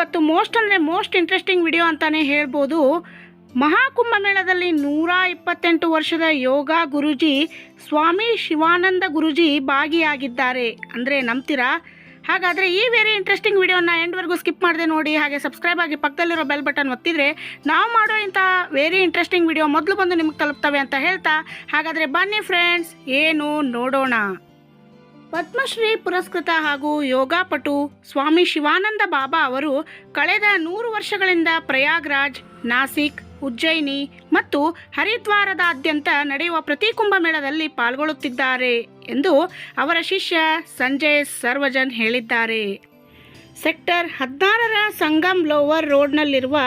ಇವತ್ತು ಮೋಸ್ಟ್ ಅಂದರೆ most interesting video ಅಂತಲೇ ಹೇಳ್ಬೋದು. ಮಹಾಕುಂಭ ಮೇಳದಲ್ಲಿ ನೂರ ಇಪ್ಪತ್ತೆಂಟು ವರ್ಷದ ಯೋಗ ಗುರುಜಿ ಸ್ವಾಮಿ ಶಿವಾನಂದ ಗುರುಜಿ ಭಾಗಿಯಾಗಿದ್ದಾರೆ. ಅಂದರೆ ನಂಬ್ತೀರಾ? ಹಾಗಾದರೆ ಈ ವೆರಿ ಇಂಟ್ರೆಸ್ಟಿಂಗ್ ವಿಡಿಯೋನ ಎಂಡ್ವರೆಗೂ ಸ್ಕಿಪ್ ಮಾಡದೆ ನೋಡಿ, ಹಾಗೆ ಸಬ್ಸ್ಕ್ರೈಬ್ ಆಗಿ ಪಕ್ಕದಲ್ಲಿರೋ ಬೆಲ್ ಬಟನ್ ಒತ್ತಿದ್ರೆ ನಾವು ಮಾಡೋ ಇಂಥ ವೆರಿ ಇಂಟ್ರೆಸ್ಟಿಂಗ್ ವಿಡಿಯೋ ಮೊದಲು ಬಂದು ನಿಮಗೆ ತಲುಪ್ತವೆ ಅಂತ ಹೇಳ್ತಾ, ಹಾಗಾದರೆ ಬನ್ನಿ ಫ್ರೆಂಡ್ಸ್ ಏನು ನೋಡೋಣ. ಪದ್ಮಶ್ರೀ ಪುರಸ್ಕೃತ ಹಾಗೂ ಯೋಗಾಪಟು ಸ್ವಾಮಿ ಶಿವಾನಂದ ಬಾಬಾ ಅವರು ಕಳೆದ ನೂರು ವರ್ಷಗಳಿಂದ ಪ್ರಯಾಗ್ರಾಜ್, ನಾಸಿಕ್, ಉಜ್ಜಯಿನಿ ಮತ್ತು ಹರಿದ್ವಾರದಾದ್ಯಂತ ನಡೆಯುವ ಪ್ರತಿ ಕುಂಭಮೇಳದಲ್ಲಿ ಪಾಲ್ಗೊಳ್ಳುತ್ತಿದ್ದಾರೆ ಎಂದು ಅವರ ಶಿಷ್ಯ ಸಂಜಯ್ ಸರ್ವಜನ್ ಹೇಳಿದ್ದಾರೆ. ಸೆಕ್ಟರ್ ಹದಿನಾರರ ಸಂಗಮ್ ಲೋವರ್ ರೋಡ್ನಲ್ಲಿರುವ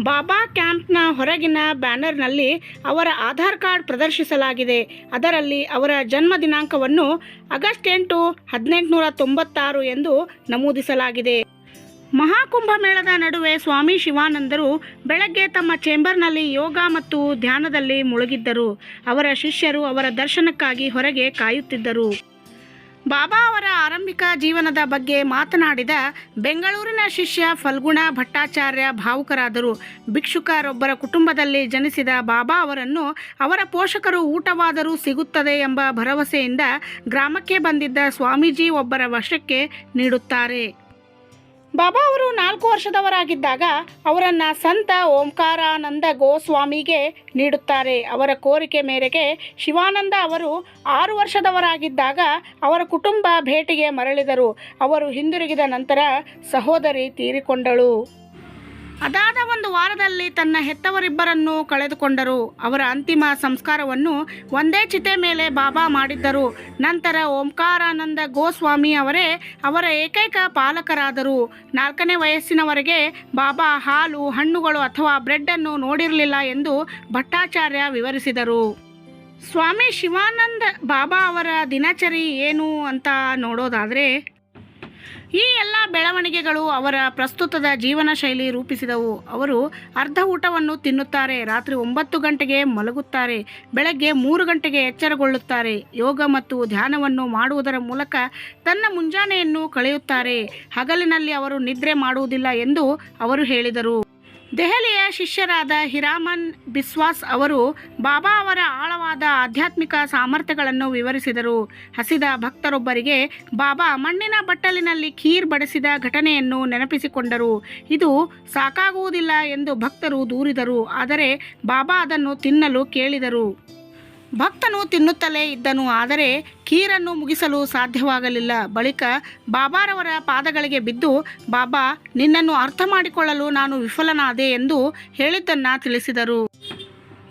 ಬಾಬಾ ಕ್ಯಾಂಪ್ನ ಹೊರಗಿನ ಬ್ಯಾನರ್ನಲ್ಲಿ ಅವರ ಆಧಾರ್ ಕಾರ್ಡ್ ಪ್ರದರ್ಶಿಸಲಾಗಿದೆ. ಅದರಲ್ಲಿ ಅವರ ಜನ್ಮ ದಿನಾಂಕವನ್ನು ಆಗಸ್ಟ್ ಎಂಟು ಹದಿನೆಂಟುನೂರ ತೊಂಬತ್ತಾರು ಎಂದು ನಮೂದಿಸಲಾಗಿದೆ. ಮಹಾಕುಂಭ ಮೇಳದ ನಡುವೆ ಸ್ವಾಮಿ ಶಿವಾನಂದರು ಬೆಳಗ್ಗೆ ತಮ್ಮ ಚೇಂಬರ್ನಲ್ಲಿ ಯೋಗ ಮತ್ತು ಧ್ಯಾನದಲ್ಲಿ ಮುಳುಗಿದ್ದರು. ಅವರ ಶಿಷ್ಯರು ಅವರ ದರ್ಶನಕ್ಕಾಗಿ ಹೊರಗೆ ಕಾಯುತ್ತಿದ್ದರು. ಬಾಬಾ ಅವರ ಆರಂಭಿಕ ಜೀವನದ ಬಗ್ಗೆ ಮಾತನಾಡಿದ ಬೆಂಗಳೂರಿನ ಶಿಷ್ಯ ಫಲ್ಗುಣ ಭಟ್ಟಾಚಾರ್ಯ ಭಾವುಕರಾದರು. ಭಿಕ್ಷುಕರೊಬ್ಬರ ಕುಟುಂಬದಲ್ಲಿ ಜನಿಸಿದ ಬಾಬಾ ಅವರನ್ನು ಅವರ ಪೋಷಕರು ಊಟವಾದರೂ ಸಿಗುತ್ತದೆ ಎಂಬ ಭರವಸೆಯಿಂದ ಗ್ರಾಮಕ್ಕೆ ಬಂದಿದ್ದ ಸ್ವಾಮೀಜಿ ಒಬ್ಬರ ವಶಕ್ಕೆ ನೀಡುತ್ತಾರೆ. ಬಾಬಾ ಅವರು ನಾಲ್ಕು ವರ್ಷದವರಾಗಿದ್ದಾಗ ಅವರನ್ನು ಸಂತ ಓಂಕಾರಾನಂದ ಗೋಸ್ವಾಮಿಗೆ ನೀಡುತ್ತಾರೆ. ಅವರ ಕೋರಿಕೆ ಮೇರೆಗೆ ಶಿವಾನಂದ ಅವರು ಆರು ವರ್ಷದವರಾಗಿದ್ದಾಗ ಅವರ ಕುಟುಂಬ ಭೇಟಿಗೆ ಮರಳಿದರು. ಅವರು ಹಿಂದಿರುಗಿದ ನಂತರ ಸಹೋದರಿ ತೀರಿಕೊಂಡಳು. ಅದಾದ ಒಂದು ವಾರದಲ್ಲಿ ತನ್ನ ಹೆತ್ತವರಿಬ್ಬರನ್ನು ಕಳೆದುಕೊಂಡರು. ಅವರ ಅಂತಿಮ ಸಂಸ್ಕಾರವನ್ನು ಒಂದೇ ಚಿತೆ ಮೇಲೆ ಬಾಬಾ ಮಾಡಿದ್ದರು. ನಂತರ ಓಂಕಾರಾನಂದ ಗೋಸ್ವಾಮಿ ಅವರೇ ಅವರ ಏಕೈಕ ಪಾಲಕರಾದರು. ನಾಲ್ಕನೇ ವಯಸ್ಸಿನವರೆಗೆ ಬಾಬಾ ಹಾಲು, ಹಣ್ಣುಗಳು ಅಥವಾ ಬ್ರೆಡ್ಡನ್ನು ನೋಡಿರಲಿಲ್ಲ ಎಂದು ಭಟ್ಟಾಚಾರ್ಯ ವಿವರಿಸಿದರು. ಸ್ವಾಮಿ ಶಿವಾನಂದ ಬಾಬಾ ಅವರ ದಿನಚರಿ ಏನು ಅಂತ ನೋಡೋದಾದರೆ ಈ ಎಲ್ಲ ಬೆಳವಣಿಗೆಗಳು ಅವರ ಪ್ರಸ್ತುತದ ಜೀವನ ಶೈಲಿ ರೂಪಿಸಿದವು. ಅವರು ಅರ್ಧ ಊಟವನ್ನು ತಿನ್ನುತ್ತಾರೆ, ರಾತ್ರಿ ಒಂಬತ್ತು ಗಂಟೆಗೆ ಮಲಗುತ್ತಾರೆ, ಬೆಳಗ್ಗೆ ಮೂರು ಗಂಟೆಗೆ ಎಚ್ಚರಗೊಳ್ಳುತ್ತಾರೆ. ಯೋಗ ಮತ್ತು ಧ್ಯಾನವನ್ನು ಮಾಡುವುದರ ಮೂಲಕ ತನ್ನ ಮುಂಜಾನೆಯನ್ನು ಕಳೆಯುತ್ತಾರೆ. ಹಗಲಿನಲ್ಲಿ ಅವರು ನಿದ್ರೆ ಮಾಡುವುದಿಲ್ಲ ಎಂದು ಅವರು ಹೇಳಿದರು. ದೆಹಲಿಯ ಶಿಷ್ಯರಾದ ಹಿರಾಮನ್ ಬಿಸ್ವಾಸ್ ಅವರು ಬಾಬಾ ಅವರ ಆಳವಾದ ಆಧ್ಯಾತ್ಮಿಕ ಸಾಮರ್ಥ್ಯಗಳನ್ನು ವಿವರಿಸಿದರು. ಹಸಿದ ಭಕ್ತರೊಬ್ಬರಿಗೆ ಬಾಬಾ ಮಣ್ಣಿನ ಬಟ್ಟಲಿನಲ್ಲಿ ಖೀರ್ ಬಡಿಸಿದ ಘಟನೆಯನ್ನು ನೆನಪಿಸಿಕೊಂಡರು. ಇದು ಸಾಕಾಗುವುದಿಲ್ಲ ಎಂದು ಭಕ್ತರು ದೂರಿದರು, ಆದರೆ ಬಾಬಾ ಅದನ್ನು ತಿನ್ನಲು ಕೇಳಿದರು. ಭಕ್ತನು ತಿನ್ನುತ್ತಲೇ ಇದ್ದನು, ಆದರೆ ಖೀರನ್ನು ಮುಗಿಸಲು ಸಾಧ್ಯವಾಗಲಿಲ್ಲ. ಬಳಿಕ ಬಾಬಾರವರ ಪಾದಗಳಿಗೆ ಬಿದ್ದು, ಬಾಬಾ, ನಿನ್ನನ್ನು ಅರ್ಥ ಮಾಡಿಕೊಳ್ಳಲು ನಾನು ವಿಫಲನಾದೆ ಎಂದು ಹೇಳಿದ್ದನ್ನು ತಿಳಿಸಿದರು.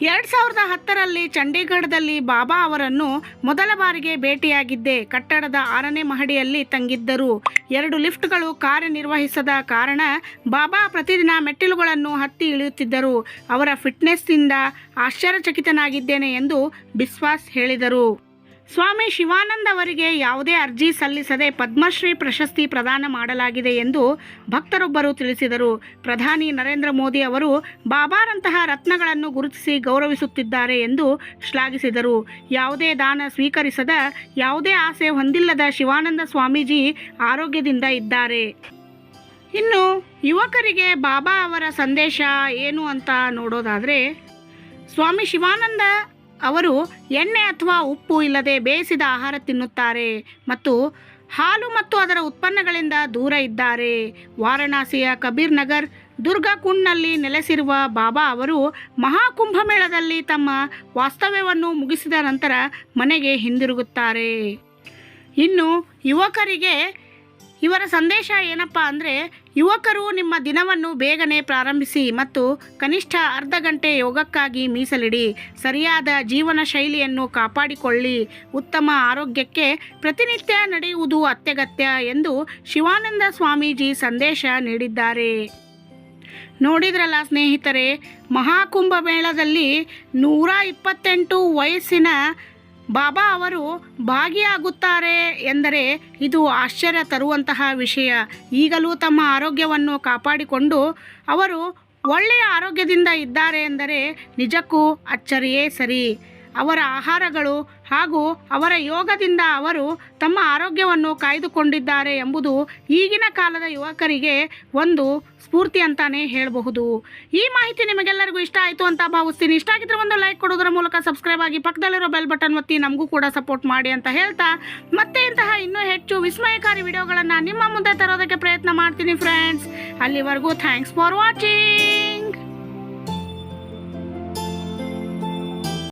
ಎರಡು ಸಾವಿರದ ಹತ್ತರಲ್ಲಿ ಚಂಡೀಗಢದಲ್ಲಿ ಬಾಬಾ ಅವರನ್ನು ಮೊದಲ ಬಾರಿಗೆ ಭೇಟಿಯಾಗಿದ್ದೆ ಕಟ್ಟಡದ ಆರನೇ ಮಹಡಿಯಲ್ಲಿ ತಂಗಿದ್ದರು. ಎರಡು ಲಿಫ್ಟ್ಗಳು ಕಾರ್ಯನಿರ್ವಹಿಸದ ಕಾರಣ ಬಾಬಾ ಪ್ರತಿದಿನ ಮೆಟ್ಟಿಲುಗಳನ್ನು ಹತ್ತಿ ಇಳಿಯುತ್ತಿದ್ದರು. ಅವರ ಫಿಟ್ನೆಸ್ನಿಂದ ಆಶ್ಚರ್ಯಚಕಿತನಾಗಿದ್ದೇನೆ ಎಂದು ಬಿಸ್ವಾಸ್ ಹೇಳಿದರು. ಸ್ವಾಮಿ ಶಿವಾನಂದ ಅವರಿಗೆ ಯಾವುದೇ ಅರ್ಜಿ ಸಲ್ಲಿಸದೆ ಪದ್ಮಶ್ರೀ ಪ್ರಶಸ್ತಿ ಪ್ರದಾನ ಮಾಡಲಾಗಿದೆ ಎಂದು ಭಕ್ತರೊಬ್ಬರು ತಿಳಿಸಿದರು. ಪ್ರಧಾನಿ ನರೇಂದ್ರ ಮೋದಿ ಅವರು ಬಾಬಾರಂತಹ ರತ್ನಗಳನ್ನು ಗುರುತಿಸಿ ಗೌರವಿಸುತ್ತಿದ್ದಾರೆ ಎಂದು ಶ್ಲಾಘಿಸಿದರು. ಯಾವುದೇ ದಾನ ಸ್ವೀಕರಿಸದ, ಯಾವುದೇ ಆಸೆ ಹೊಂದಿಲ್ಲದ ಶಿವಾನಂದ ಸ್ವಾಮೀಜಿ ಆರೋಗ್ಯದಿಂದ ಇದ್ದಾರೆ. ಇನ್ನು ಯುವಕರಿಗೆ ಬಾಬಾ ಅವರ ಸಂದೇಶ ಏನು ಅಂತ ನೋಡೋದಾದರೆ, ಸ್ವಾಮಿ ಶಿವಾನಂದ ಅವರು ಎಣ್ಣೆ ಅಥವಾ ಉಪ್ಪು ಇಲ್ಲದೆ ಬೇಯಿಸಿದ ಆಹಾರ ತಿನ್ನುತ್ತಾರೆ ಮತ್ತು ಹಾಲು ಮತ್ತು ಅದರ ಉತ್ಪನ್ನಗಳಿಂದ ದೂರ ಇದ್ದಾರೆ. ವಾರಣಾಸಿಯ ಕಬೀರ್ ನಗರ್, ದುರ್ಗಾಕುಂಡ್ನಲ್ಲಿ ನೆಲೆಸಿರುವ ಬಾಬಾ ಅವರು ಮಹಾಕುಂಭಮೇಳದಲ್ಲಿ ತಮ್ಮ ವಾಸ್ತವ್ಯವನ್ನು ಮುಗಿಸಿದ ನಂತರ ಮನೆಗೆ ಹಿಂದಿರುಗುತ್ತಾರೆ. ಇನ್ನು ಯುವಕರಿಗೆ ಇವರ ಸಂದೇಶ ಏನಪ್ಪ ಅಂದರೆ, ಯುವಕರು ನಿಮ್ಮ ದಿನವನ್ನು ಬೇಗನೆ ಪ್ರಾರಂಭಿಸಿ ಮತ್ತು ಕನಿಷ್ಠ ಅರ್ಧ ಗಂಟೆ ಯೋಗಕ್ಕಾಗಿ ಮೀಸಲಿಡಿ. ಸರಿಯಾದ ಜೀವನ ಶೈಲಿಯನ್ನು ಕಾಪಾಡಿಕೊಳ್ಳಿ. ಉತ್ತಮ ಆರೋಗ್ಯಕ್ಕೆ ಪ್ರತಿನಿತ್ಯ ನಡೆಯುವುದು ಅತ್ಯಗತ್ಯ ಎಂದು ಶಿವಾನಂದ ಸ್ವಾಮೀಜಿ ಸಂದೇಶ ನೀಡಿದ್ದಾರೆ. ನೋಡಿದ್ರಲ್ಲ ಸ್ನೇಹಿತರೆ, ಮಹಾಕುಂಭ ಮೇಳದಲ್ಲಿ ನೂರ ಇಪ್ಪತ್ತೆಂಟು ವಯಸ್ಸಿನ ಬಾಬಾ ಅವರು ಭಾಗಿಯಾಗುತ್ತಾರೆ ಎಂದರೆ ಇದು ಆಶ್ಚರ್ಯ ತರುವಂತಹ ವಿಷಯ. ಈಗಲೂ ತಮ್ಮ ಆರೋಗ್ಯವನ್ನು ಕಾಪಾಡಿಕೊಂಡು ಅವರು ಒಳ್ಳೆಯ ಆರೋಗ್ಯದಿಂದ ಇದ್ದಾರೆ ಎಂದರೆ ನಿಜಕ್ಕೂ ಅಚ್ಚರಿಯೇ ಸರಿ. ಅವರ ಆಹಾರಗಳು ಹಾಗೂ ಅವರ ಯೋಗದಿಂದ ಅವರು ತಮ್ಮ ಆರೋಗ್ಯವನ್ನು ಕಾಯ್ದುಕೊಂಡಿದ್ದಾರೆ ಎಂಬುದು ಈಗಿನ ಕಾಲದ ಯುವಕರಿಗೆ ಒಂದು ಸ್ಫೂರ್ತಿ ಅಂತಾನೆ ಹೇಳಬಹುದು. ಈ ಮಾಹಿತಿ ನಿಮಗೆಲ್ಲರಿಗೂ ಇಷ್ಟ ಆಯಿತು ಅಂತ ಭಾವಿಸ್ತೀನಿ. ಇಷ್ಟ ಆಗಿದ್ರೆ ಒಂದು ಲೈಕ್ ಕೊಡೋದ್ರ ಮೂಲಕ ಸಬ್ಸ್ಕ್ರೈಬ್ ಆಗಿ ಪಕ್ಕದಲ್ಲಿರೋ ಬೆಲ್ ಬಟನ್ ಒತ್ತಿ ನಮಗೂ ಕೂಡ ಸಪೋರ್ಟ್ ಮಾಡಿ ಅಂತ ಹೇಳ್ತಾ. ಮತ್ತೆ ಇಂತಹ ಇನ್ನೂ ಹೆಚ್ಚು ವಿಸ್ಮಯಕಾರಿ ವಿಡಿಯೋಗಳನ್ನು ನಿಮ್ಮ ಮುಂದೆ ತರೋದಕ್ಕೆ ಪ್ರಯತ್ನ ಮಾಡ್ತೀನಿ ಫ್ರೆಂಡ್ಸ್ ಅಲ್ಲಿವರೆಗೂ ಥ್ಯಾಂಕ್ಸ್ ಫಾರ್ ವಾಚಿಂಗ್